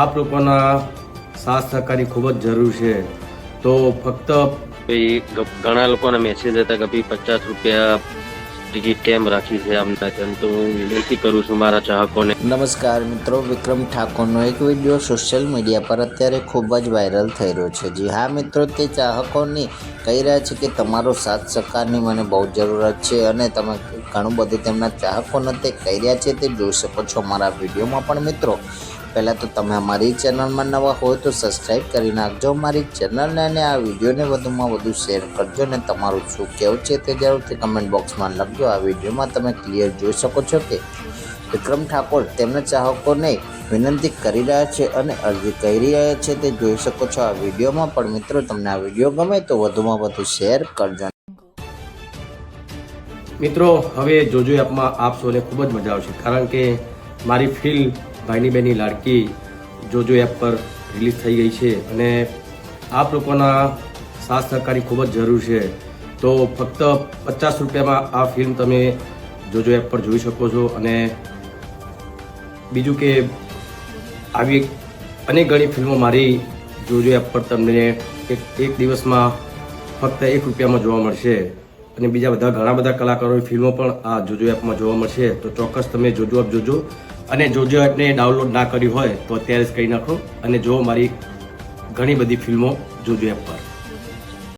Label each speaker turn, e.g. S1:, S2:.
S1: આપ લોકોના સાથ સહકારની ખૂબ જ જરૂર છે. તો ફક્ત
S2: ઘણા લોકોના મેસેજ હતા કે ભાઈ પચાસ રૂપિયા ટિકિટ કેમ રાખી છે આમના તેમ. તો હું વિનંતી કરું છું મારા ચાહકોને.
S3: નમસ્કાર મિત્રો વિક્રમ ઠાકોરનો એક વીડિયો સોશિયલ મીડિયા પર અત્યારે ખૂબ જ વાયરલ થઈ રહ્યો છે. જી હા મિત્રો તે ચાહકોની કહી રહ્યા છે કે તમારો સાથ સહકારની મને બહુ જરૂરત છે અને તમે ઘણું બધું તેમના ચાહકોને તે કહી રહ્યા છે તે જોઈ શકો છો મારા વિડીયોમાં પણ મિત્રો. પહેલાં તો તમે અમારી ચેનલમાં નવા હોય તો સબસ્ક્રાઈબ કરી નાખજો. અમારી ચેનલને અને આ વિડીયોને વધુમાં વધુ શેર કરજો અને તમારું શું કહેવું છે તે જરૂરથી કમેન્ટ બોક્સમાં લખજો. આ વિડીયોમાં તમે ક્લિયર જોઈ શકો છો કે વિક્રમ ઠાકોર તેમના ચાહકોને વિનંતી કરી રહ્યા છે અને અરજી કરી રહ્યા છે તે જોઈ શકો છો આ વિડીયોમાં. પણ મિત્રો, તમને આ વીડિયો ગમે તો વધુમાં વધુ શેર કરજો.
S1: મિત્રો, હવે જોજો એપમાં આપ સૌને ખૂબ જ મજા આવશે. કારણ કે મારી ફિલ્મ ભાઈની બહેની લાડકી જોજો એપ પર રિલીઝ થઈ ગઈ છે અને આપ લોકોના સાથ સહકારી ખૂબ જ જરૂર છે. તો ફક્ત પચાસ રૂપિયામાં આ ફિલ્મ તમે જોજો એપ પર જોઈ શકો છો અને બીજું કે આવી અનેક ઘણી ફિલ્મો મારી જોજો એપ પર તમને એક એક દિવસમાં ફક્ત એક રૂપિયામાં જોવા મળશે. અને બીજા બધા ઘણા બધા કલાકારોની ફિલ્મો પણ આ જોજો એપમાં જોવા મળશે. તો ચોક્કસ તમે જોજો એપ જોજો. અને જોજો એપને ડાઉનલોડ ના કરી હોય તો અત્યારે જ કહી નાખો. અને જો મારી ઘણી બધી ફિલ્મો જોજો એપ પર.